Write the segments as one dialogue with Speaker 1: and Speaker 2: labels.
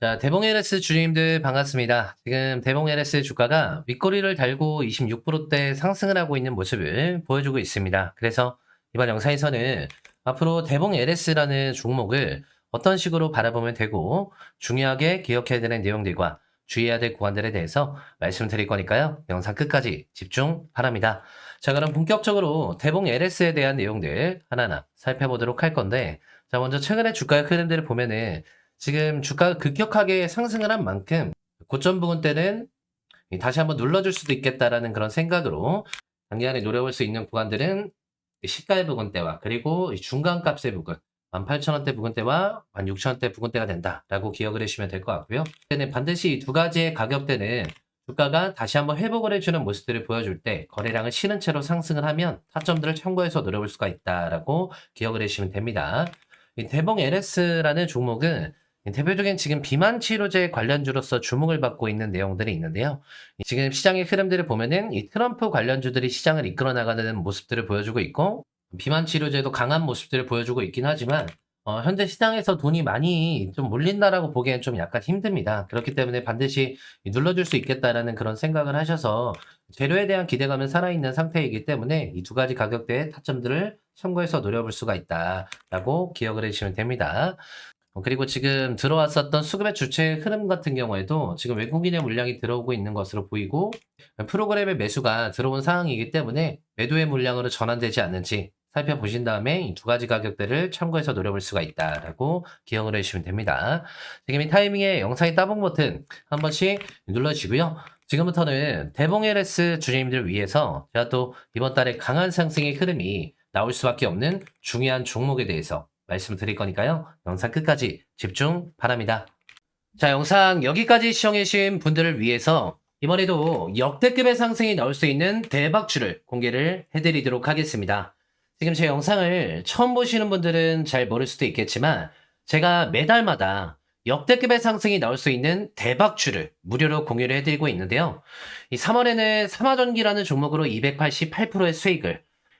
Speaker 1: 자, 대봉 LS 주님들 반갑습니다. 지금 대봉 LS 주가가 윗꼬리를 달고 26%대 상승을 하고 있는 모습을 보여주고 있습니다. 그래서 이번 영상에서는 앞으로 대봉 LS라는 종목을 어떤 식으로 바라보면 되고 중요하게 기억해야 되는 내용들과 주의해야 될 구간들에 대해서 말씀드릴 거니까요. 영상 끝까지 집중 바랍니다. 자, 그럼 본격적으로 대봉 LS에 대한 내용들 하나하나 살펴보도록 할 건데, 자, 먼저 최근에 주가의 흐름들을 보면은 지금 주가가 급격하게 상승을 한 만큼 고점 부근 때는 다시 한번 눌러줄 수도 있겠다라는 그런 생각으로 단기간에 노려볼 수 있는 구간들은 시가의 부근대와 그리고 중간값의 부근 18,000원대 부근대와 16,000원대 부근대가 된다라고 기억을 해주시면 될 것 같고요. 때는 반드시 이 두 가지의 가격대는 주가가 다시 한번 회복을 해주는 모습들을 보여줄 때 거래량을 쉬는 채로 상승을 하면 타점들을 참고해서 노려볼 수가 있다라고 기억을 해주시면 됩니다. 이 대봉 LS라는 종목은 대표적인 지금 비만 치료제 관련주로서 주목을 받고 있는 내용들이 있는데요. 지금 시장의 흐름들을 보면은 이 트럼프 관련주들이 시장을 이끌어 나가는 모습들을 보여주고 있고 비만 치료제도 강한 모습들을 보여주고 있긴 하지만 어, 현재 시장에서 돈이 많이 좀 몰린다라고 보기엔 좀 약간 힘듭니다. 그렇기 때문에 반드시 눌러줄 수 있겠다라는 그런 생각을 하셔서 재료에 대한 기대감은 살아있는 상태이기 때문에 이 두 가지 가격대의 타점들을 참고해서 노려볼 수가 있다라고 기억을 해주시면 됩니다. 어, 그리고 지금 들어왔었던 수급의 주체 흐름 같은 경우에도 지금 외국인의 물량이 들어오고 있는 것으로 보이고 프로그램의 매수가 들어온 상황이기 때문에 매도의 물량으로 전환되지 않는지 살펴보신 다음에 이 두 가지 가격대를 참고해서 노려볼 수가 있다라고 기억을 해주시면 됩니다. 지금 이 타이밍에 영상의 따봉 버튼 한 번씩 눌러주시고요. 지금부터는 대봉 LS 주주님들 위해서 제가 또 이번 달에 강한 상승의 흐름이 나올 수밖에 없는 중요한 종목에 대해서 말씀드릴 거니까요. 영상 끝까지 집중 바랍니다. 자, 영상 여기까지 시청해주신 분들을 위해서 이번에도 역대급의 상승이 나올 수 있는 대박주를 공개를 해드리도록 하겠습니다. 지금 제 영상을 처음 보시는 분들은 잘 모를 수도 있겠지만 제가 매달마다 역대급의 상승이 나올 수 있는 대박주를 무료로 공유를 해드리고 있는데요. 이 3월에는 삼화전기라는 종목으로 288%의 수익을 이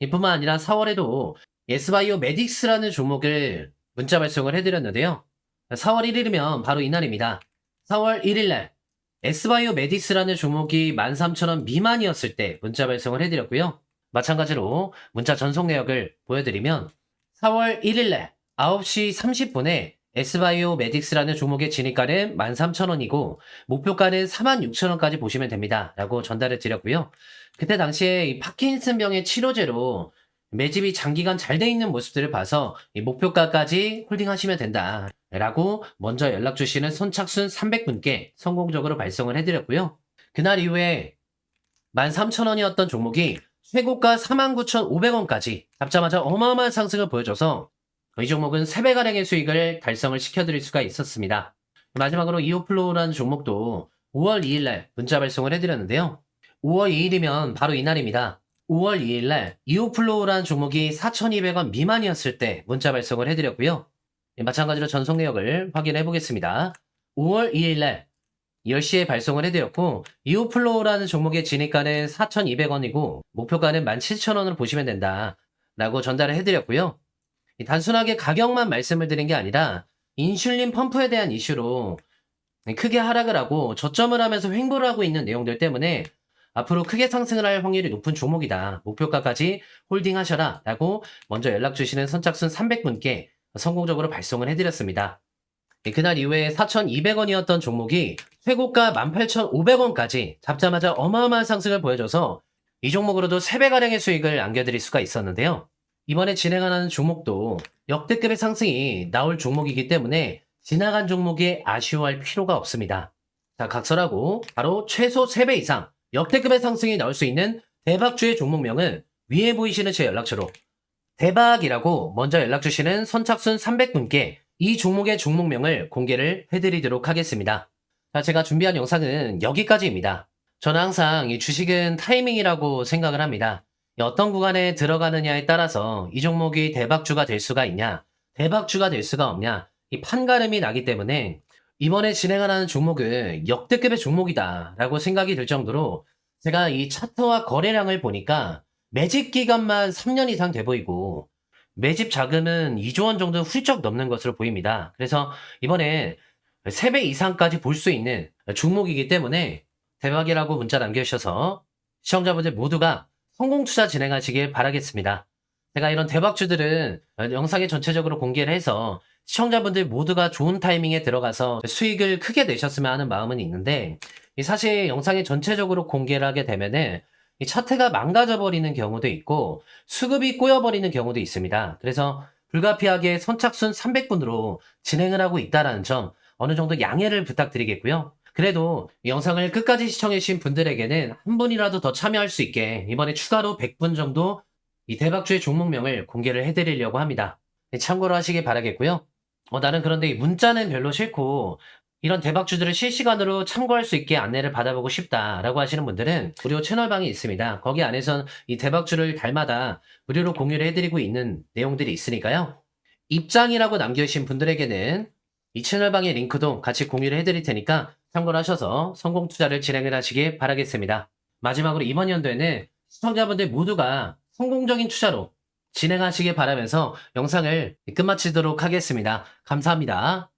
Speaker 1: 이뿐만 아니라 4월에도 예스바이오 메딕스라는 종목을 문자 발송을 해드렸는데요. 4월 1일이면 바로 이날입니다. 4월 1일날 에스바이오 메딕스라는 종목이 13,000원 미만이었을 때 문자 발송을 해드렸고요. 마찬가지로 문자 전송 내역을 보여드리면 4월 1일날 9시 30분에 에스바이오 메딕스라는 종목의 진입가는 13,000원이고 목표가는 46,000원까지 보시면 됩니다. 라고 전달을 드렸고요. 그때 당시에 이 파킨슨병의 치료제로 매집이 장기간 잘 돼 있는 모습들을 봐서 이 목표가까지 홀딩하시면 된다. 라고 먼저 연락 주시는 선착순 300분께 성공적으로 발송을 해드렸고요. 그날 이후에 13,000원이었던 종목이 최고가 49,500원까지 잡자마자 어마어마한 상승을 보여줘서 이 종목은 3배가량의 수익을 달성을 시켜드릴 수가 있었습니다. 마지막으로 이오플로우라는 종목도 5월 2일날 문자 발송을 해드렸는데요. 5월 2일이면 바로 이날입니다. 5월 2일날 이오플로우라는 종목이 4,200원 미만이었을 때 문자 발송을 해드렸고요. 예, 마찬가지로 전송 내역을 확인해 보겠습니다. 5월 2일날 10시에 발송을 해드렸고 이오플로우라는 종목의 진입가는 4,200원이고 목표가는 17,000원으로 보시면 된다 라고 전달을 해드렸고요. 이 단순하게 가격만 말씀을 드린 게 아니라 인슐린 펌프에 대한 이슈로 크게 하락을 하고 저점을 하면서 횡보를 하고 있는 내용들 때문에 앞으로 크게 상승을 할 확률이 높은 종목이다. 목표가까지 홀딩하셔라 라고 먼저 연락 주시는 선착순 300분께 성공적으로 발송을 해드렸습니다. 네, 그날 이후에 4,200원이었던 종목이 최고가 18,500원까지 잡자마자 어마어마한 상승을 보여줘서 이 종목으로도 3배가량의 수익을 안겨드릴 수가 있었는데요. 이번에 진행하는 종목도 역대급의 상승이 나올 종목이기 때문에 지나간 종목에 아쉬워할 필요가 없습니다. 자, 각설하고 바로 최소 3배 이상 역대급의 상승이 나올 수 있는 대박주의 종목명은 위에 보이시는 제 연락처로 대박이라고 먼저 연락 주시는 선착순 300분께 이 종목의 종목명을 공개를 해드리도록 하겠습니다. 자, 제가 준비한 영상은 여기까지입니다. 저는 항상 이 주식은 타이밍이라고 생각을 합니다. 이 어떤 구간에 들어가느냐에 따라서 이 종목이 대박주가 될 수가 있냐, 대박주가 될 수가 없냐, 이 판가름이 나기 때문에 이번에 진행하는 종목은 역대급의 종목이다라고 생각이 들 정도로 제가 이 차트와 거래량을 보니까 매집 기간만 3년 이상 돼 보이고 매집 자금은 2조 원 정도 훌쩍 넘는 것으로 보입니다. 그래서 이번에 3배 이상까지 볼 수 있는 종목이기 때문에 대박이라고 문자 남겨주셔서 시청자분들 모두가 성공 투자 진행하시길 바라겠습니다. 제가 이런 대박주들은 영상에 전체적으로 공개를 해서 시청자분들 모두가 좋은 타이밍에 들어가서 수익을 크게 내셨으면 하는 마음은 있는데 이 사실 영상에 전체적으로 공개를 하게 되면은 이 차트가 망가져 버리는 경우도 있고 수급이 꼬여버리는 경우도 있습니다. 그래서 불가피하게 선착순 300분으로 진행을 하고 있다라는 점 어느 정도 양해를 부탁드리겠고요. 그래도 이 영상을 끝까지 시청해주신 분들에게는 한 분이라도 더 참여할 수 있게 이번에 추가로 100분 정도 이 대박주의 종목명을 공개를 해드리려고 합니다. 네, 참고로 하시길 바라겠고요. 어, 나는 그런데 이 문자는 별로 싫고 이런 대박주들을 실시간으로 참고할 수 있게 안내를 받아보고 싶다라고 하시는 분들은 무료 채널방이 있습니다. 거기 안에선 이 대박주를 달마다 무료로 공유를 해드리고 있는 내용들이 있으니까요. 입장이라고 남겨주신 분들에게는 이 채널방의 링크도 같이 공유를 해드릴 테니까 참고를 하셔서 성공 투자를 진행을 하시길 바라겠습니다. 마지막으로 이번 연도에는 시청자분들 모두가 성공적인 투자로 진행하시길 바라면서 영상을 끝마치도록 하겠습니다. 감사합니다.